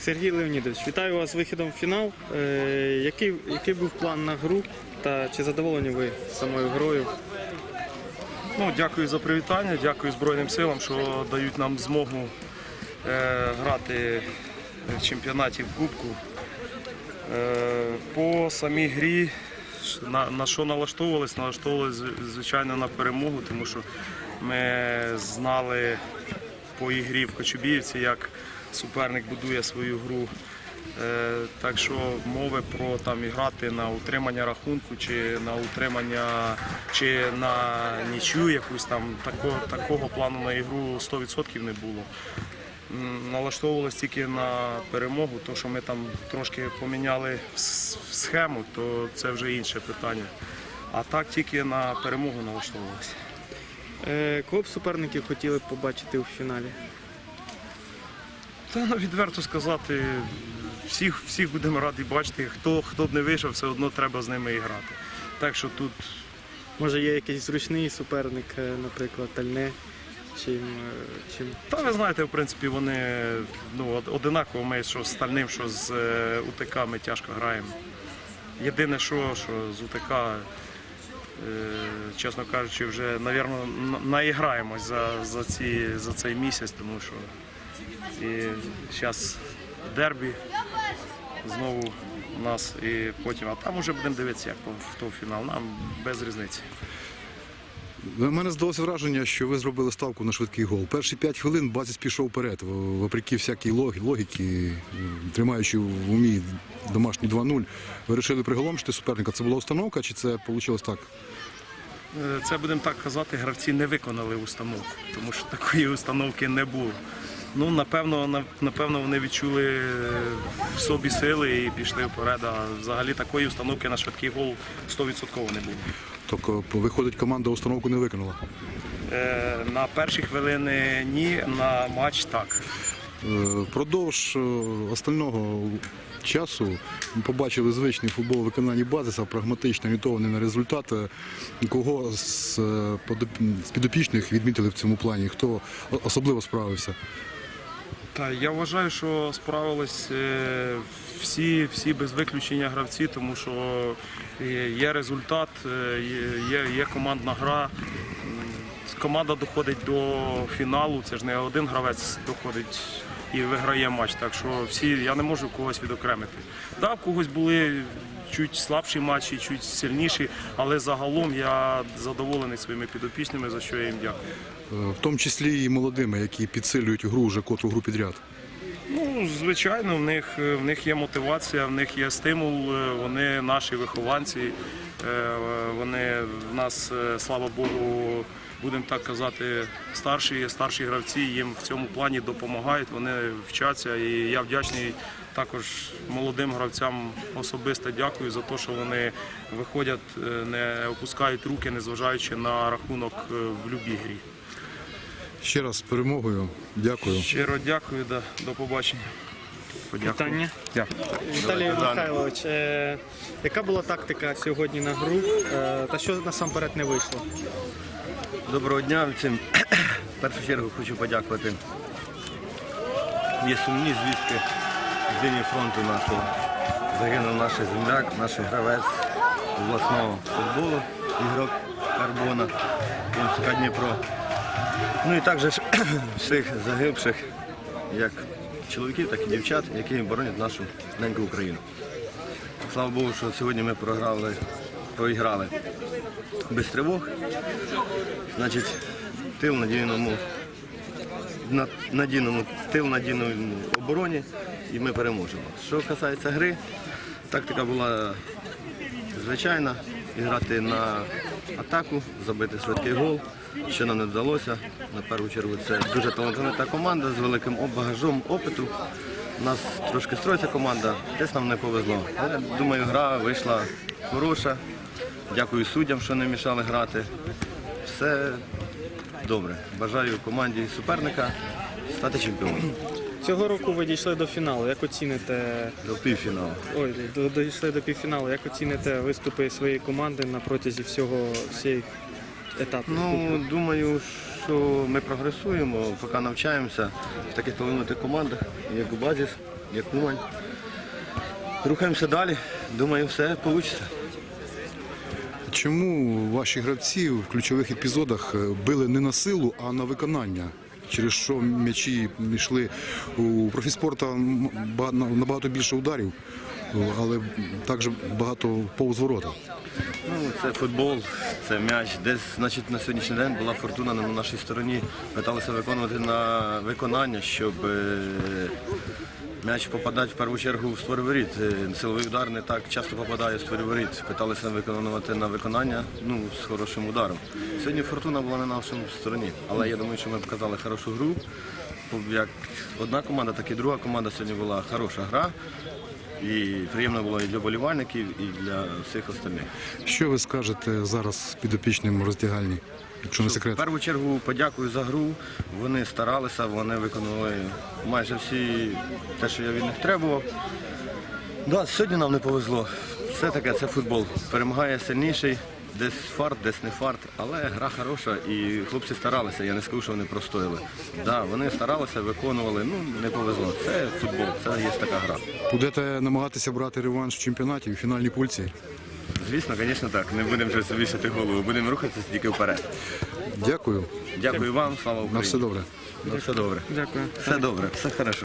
Сергій Леонідович, вітаю вас з вихідом в фінал. Е, який, який був план на гру та чи задоволені ви самою грою? Ну, дякую за привітання, дякую Збройним силам, що дають нам змогу е, грати в чемпіонаті в Кубку. Е, по самій грі, на, на що налаштовувались? Налаштовувались звичайно на перемогу, тому що ми знали по ігрі в Кочубіївці, як суперник будує свою гру. Е, Так що мови про там і грати на утримання рахунку, чи на утримання, чи на нічю якусь там такого, такого плану на ігру 100% не було. Налаштовувалися тільки на перемогу, то що ми там трошки поміняли схему, то це вже інше питання. А так тільки на перемогу налаштовувалися. Е, кого б суперників хотіли б побачити у фіналі? Та ну, відверто сказати, всіх, всіх будемо раді бачити. Хто, хто б не вийшов, все одно треба з ними і грати. Так що тут Може є якийсь зручний суперник, е, наприклад, Тальне, чим, е, чим Та ви знаєте, в принципі, вони ну, од- одинаково ми що з стальним, що з е, УТК ми тяжко граємо. Єдине, що, що з УТК, чесно кажучи, вже, мабуть, наіграємось за, за, ці, за цей місяць, тому що і зараз дербі знову у нас і потім, а там вже будемо дивитися, як хто в фінал. Нам без різниці. У мене здалося враження, що ви зробили ставку на швидкий гол. Перші 5 хвилин базіс пішов вперед, вопреки всякій логіки, тримаючи в умі домашні 2-0. Ви вирішили приголомшити суперника. Це була установка чи це вийшло так? Е, Це будемо так казати, гравці не виконали установку, тому що такої установки не було. Ну, напевно, напевно, вони відчули в собі сили і пішли вперед. А взагалі такої установки на швидкий гол 100% не було. Тобто, виходить, команда установку не виконала. Е, На перші хвилини ні, на матч так. Е, Впродовж е, остального часу ми побачили звичний футбол у виконанні базиса, прагматично орієнтований на результат. Кого з підопічних відмітили в цьому плані? Хто особливо справився? Та я вважаю, що справились е, всі, всі без виключення гравці, тому що є- є результат, е, є, є командна гра. Команда доходить до фіналу. Це ж не один гравець доходить і виграє матч. Так що всі я не можу когось відокремити. Так, в когось були чуть слабші матчі, чуть сильніші, але загалом я задоволений своїми підопічними, за що я їм дякую. Е, В тому числі і молодими, які підсилюють гру вже котру гру підряд. Ну, звичайно, в них, в них є мотивація, в них є стимул, е, вони наші вихованці, е, вони в нас, е, слава Богу, будемо так казати, старші, старші гравці їм в цьому плані допомагають, вони вчаться. І я вдячний також молодим гравцям особисто дякую за те, що вони виходять, е, не опускають руки, незважаючи на рахунок е, в будь-якій грі. Ще раз з перемогою. Дякую. Щиро дякую, да, до побачення. Дякую. Віталій Михайлович, е, яка була тактика сьогодні на гру е, та що насамперед не вийшло? Доброго дня всім. В першу чергу хочу подякувати. Є сумні звістки з лінії фронту нашого. Загинув наш земляк, наш гравець обласного футболу, ігрок Карбона, Дніпро. Ну і також всіх загибших, чоловіків, так і дівчат, які боронять нашу неньку Україну. Слава Богу, що сьогодні ми програли, проіграли без тривог. Значить, тил надійному, на- надійному, тил надійному обороні і ми переможемо. Що касається гри, тактика була звичайна. І грати на атаку, забити швидкий гол, що нам не вдалося. На першу чергу це дуже талановита команда з великим багажом опиту. У нас трошки строїться команда, десь нам не повезло. Але думаю, гра вийшла хороша. Дякую суддям, що не мішали грати. Все добре. Бажаю команді суперника стати чемпіоном Цього року ви дійшли до фіналу. Як оціните до півфіналу. ой, до- дійшли до півфіналу? Як оціните виступи своєї команди на протязі всього всіх етапів? Ну, думаю, що що ми прогресуємо, поки навчаємося в таких талановитих командах, як Базіс, як Умань. Рухаємося далі. Думаю, все вийде. Чому ваші гравці в ключових епізодах е, били не на силу, а на виконання? Через що м'ячі йшли у профіспорта набагато більше ударів, але також багато повз ворота. Ну, це футбол, це м'яч. Десь, значить, на сьогоднішній день була фортуна на нашій стороні. Питалися виконувати на виконання, щоб е, м'яч попадати в першу чергу в створ воріт. Е, Силовий удар не так часто попадає в створ воріт. Питалися виконувати на виконання ну, з хорошим ударом. Сьогодні фортуна була на нашій стороні, але я думаю, що ми показали хорошу гру. Як одна команда, так і друга команда сьогодні була хороша гра. І приємно було і для болівальників, і для всіх остальних. Що ви скажете зараз підопічним роздягальні, якщо не секрет? В першу чергу подякую за гру. Вони старалися, вони виконали майже всі те, що я від них требував. Да, сьогодні нам не повезло. Все таке, це футбол. Перемагає сильніший, десь фарт, десь не фарт. Але гра хороша і хлопці старалися. Я не скажу, що вони простояли. Да, вони старалися, виконували. Ну, не повезло. Це футбол, це є така гра. Будете намагатися брати реванш в чемпіонаті у фінальній пульці? Звісно, звісно, так. Не будемо вже вішати голову, будемо рухатися тільки вперед. Дякую. Дякую вам, слава Україні. На все добре. На все добре. Дякую. Все добре, все хорошо.